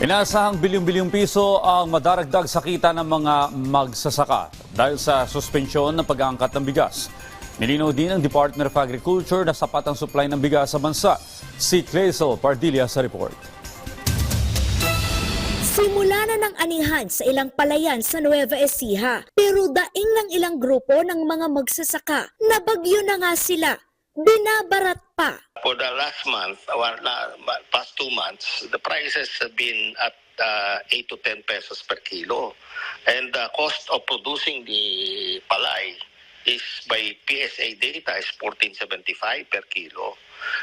Inaasahang bilyong-bilyong piso ang madaragdag sa kita ng mga magsasaka dahil sa suspensyon ng pag-aangkat ng bigas. Nilinaw din ng Department of Agriculture na sapat ang supply ng bigas sa bansa. Si Clazel Pardilla sa report. Simula na ng anihan sa ilang palayan sa Nueva Ecija, pero daing ng ilang grupo ng mga magsasaka na bagyo na nga sila, binabarat pa. For the last month, or la- past two months, the prices have been at uh, 8 to 10 pesos per kilo. And the cost of producing the palay is by PSA data is 14.75 per kilo.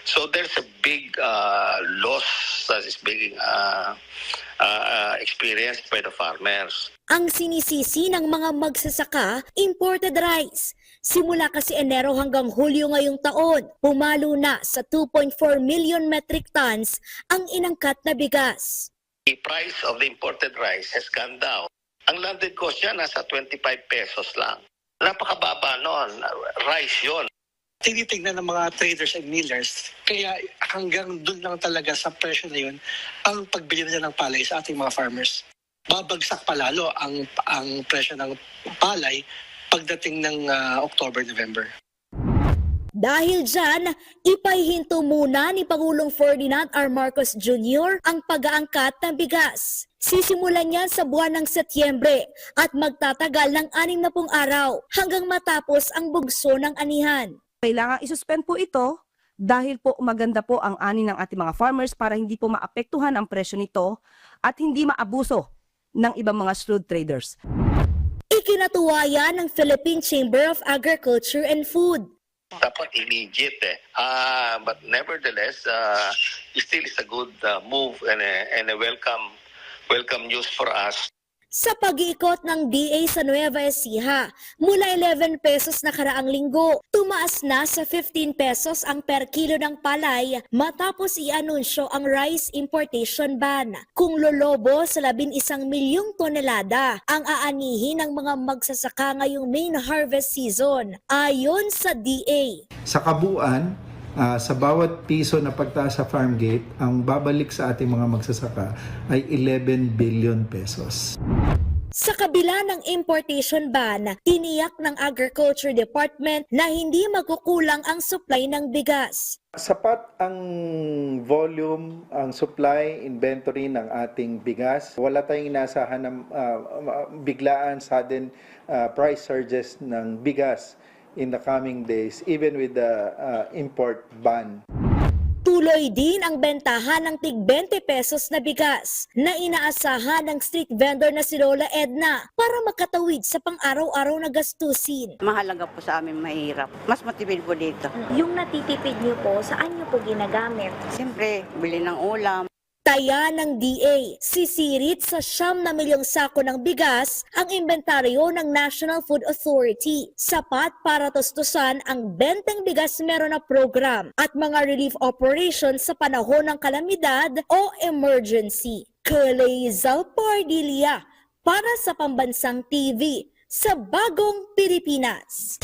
So there's a big uh, loss that is being uh, uh, experienced by the farmers. Ang sinisisi ng mga magsasaka, imported rice. Simula kasi Enero hanggang Hulyo ngayong taon, pumalo na sa 2.4 million metric tons ang inangkat na bigas. The price of the imported rice has gone down. Ang landed cost niya nasa 25 pesos lang. Napakababa noon. Rice yon. tinitignan ng mga traders and millers. Kaya hanggang dun lang talaga sa presyo na yun, ang pagbili nila ng palay sa ating mga farmers. Babagsak palalo ang, ang presyo ng palay pagdating ng ah, October, November. Dahil dyan, ipahihinto muna ni Pangulong Ferdinand R. Marcos Jr. ang pag-aangkat ng bigas. Sisimulan yan sa buwan ng Setyembre at magtatagal ng 60 araw hanggang matapos ang bugso ng anihan. kailangan isuspend po ito dahil po maganda po ang ani ng ating mga farmers para hindi po maapektuhan ang presyo nito at hindi maabuso ng ibang mga shrewd traders. Ikinatuwa yan ng Philippine Chamber of Agriculture and Food. Dapat immediate eh. Ah, but nevertheless, uh, it still is a good uh, move and a, and a welcome welcome news for us. Sa pag-iikot ng DA sa Nueva Ecija, mula 11 pesos na karaang linggo, tumaas na sa 15 pesos ang per kilo ng palay matapos i-anunsyo ang rice importation ban. Kung lolobo sa 11 milyong tonelada ang aanihin ng mga magsasaka ngayong main harvest season, ayon sa DA. Sa kabuuan, ah, sa bawat piso na pagtaas sa farm gate, ang babalik sa ating mga magsasaka ay 11 billion pesos. Sa kabila ng importation ban, tiniyak ng Agriculture Department na hindi magkukulang ang supply ng bigas. Sapat ang volume, ang supply, inventory ng ating bigas. Wala tayong inasahan ng ah, biglaan, sudden ah, price surges ng bigas in the coming days, even with the ah, import ban. Tuloy din ang bentahan ng tig 20 pesos na bigas na inaasahan ng street vendor na si Lola Edna para makatawid sa pang-araw-araw na gastusin. mahalaga po sa amin mahirap. Mas matipid po dito. Yung natitipid niyo po, saan niyo po ginagamit? Siyempre, bili ng ulam. Taya ng DA, sisirit sa siyam na milyong sako ng bigas ang inventaryo ng National Food Authority. Sapat para tustusan ang benteng bigas meron na program at mga relief operations sa panahon ng kalamidad o emergency. Kalezal Pardilia para sa Pambansang TV sa Bagong Pilipinas.